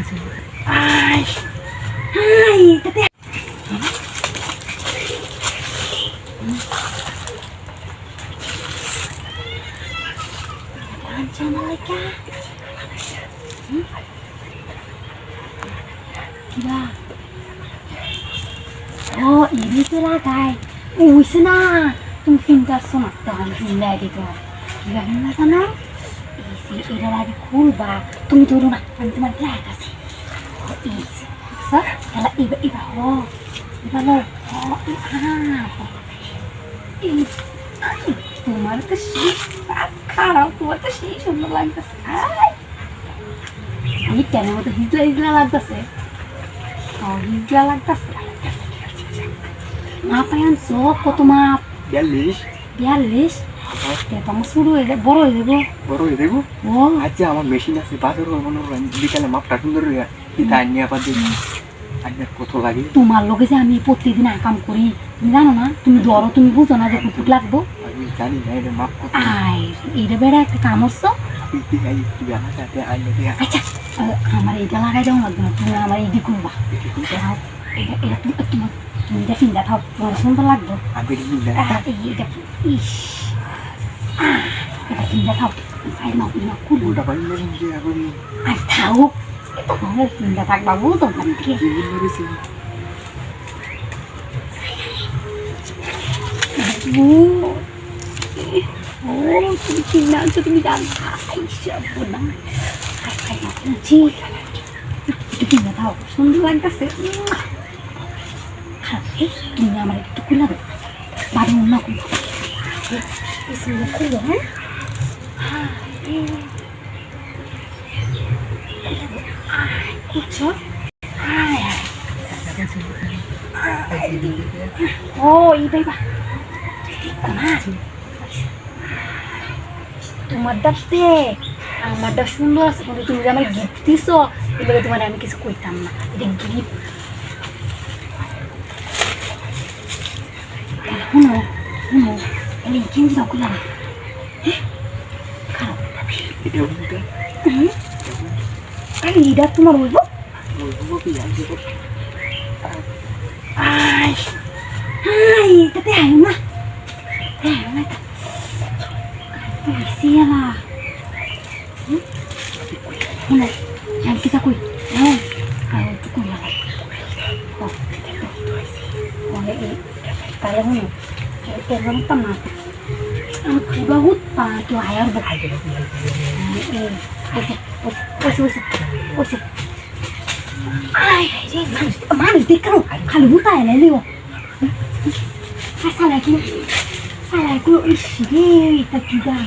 আছে I I তাতে ও ইবি তো লাগায় উইস না তুমি ফিনটার শোনা তখন ফিন লাগে তো কীভাবে লাগানো এরা আগে খুলবা তুমি ধরো না আমি তোমার লাগাচ্ছি Sa? Kala iba-iba ho. Iba lo. Ho, ihapa. Ay, tumara ka si, Akaraw, tumara ka si Siya na lang tas. Ay. Ay, kaya mo ito. Hizla-hizla lang eh. Oh, hizla lantas. Apa yan, Sok? Kau tumap? Bialis. Bialis? আমার শুরু হয়ে যাবে বড় হয়ে যাব। বড় হয়ে দেখব ও। আচ্ছা আমার মেশিন আছে বাজার মনে হয় বিকালে মাপটা সুন্দর হয়ে আনিয়ে আবার আনিয়ে কত লাগে? তোমার লোকে যে আমি প্রতিদিন আকাম করি তুমি জানো না? তুমি ধরো তুমি বুঝো না যে কুকুর লাগবো। আমি জানি না এটা মাপ কত। আয় এটা বেড়া একটা কামড়ছ আচ্ছা আমার এটা লাগাই দেওয়া লাগবে না তুমি আমার এইদি করবা এটা এটা তুমি এটা চিন্তা তোমার সুন্দর লাগবে। আমি এটা ইস। চিন্তা থাও আই নাও নাও করব ওটা পারি না যে এখন আর থাও তোমার চিন্তা থাকবা বুঝো না কি মেরেছি। ও তুমি কি না তুমি জানো আই সব না খাই খাই না জি একটু কিনে দাও সুন্দর লাগতেছে। খারাপ তুমি আমার একটু খুলে দাও বাড়ি অন্য খুলো সুন্দর খুলো হ্যাঁ করছ ও এই বাবা তোমার দাঁতে আমারটা সুন্দর আছে কিন্তু তুমি যে আমার গিফট দিছো এবারে তোমার আমি কিছু কইতাম না এটা গিফট শুনো এই কিনছি দাও খুলে খারাপ এটা উল্টা আর এটা তোমার হইব বলব কি জানতে আই আই তাতে আয় না আয় না বেশি এলা শুনো আমি কিতা কই হ্যাঁ আর একটু কই এলা তাহলে শুনো এরকম তো না আমি কিবা হুত পা কেউ আয়ার বকাই দেবো ওইসে ওইসে ওইসে আয় রে মানুষ মানুষ দেখানো খালি হুতা এলে লিও সালা কি সালা কি ইস রে এটা কি গা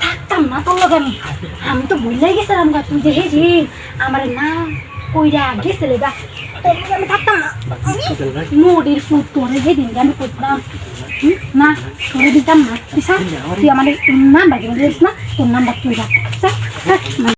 থাকতাম না তোর লগে আমি আমি তো ভুলাই গেছিলাম গা তুই যে হে যে আমার না কইরা গেছিলে গা তোর লগে আমি থাকতাম না। মোড়ের ফুট তোরে সেদিন আমি করতাম না তোরে দিতাম না তুই আমার নাম্বার দিস না, তোর নাম্বার তুই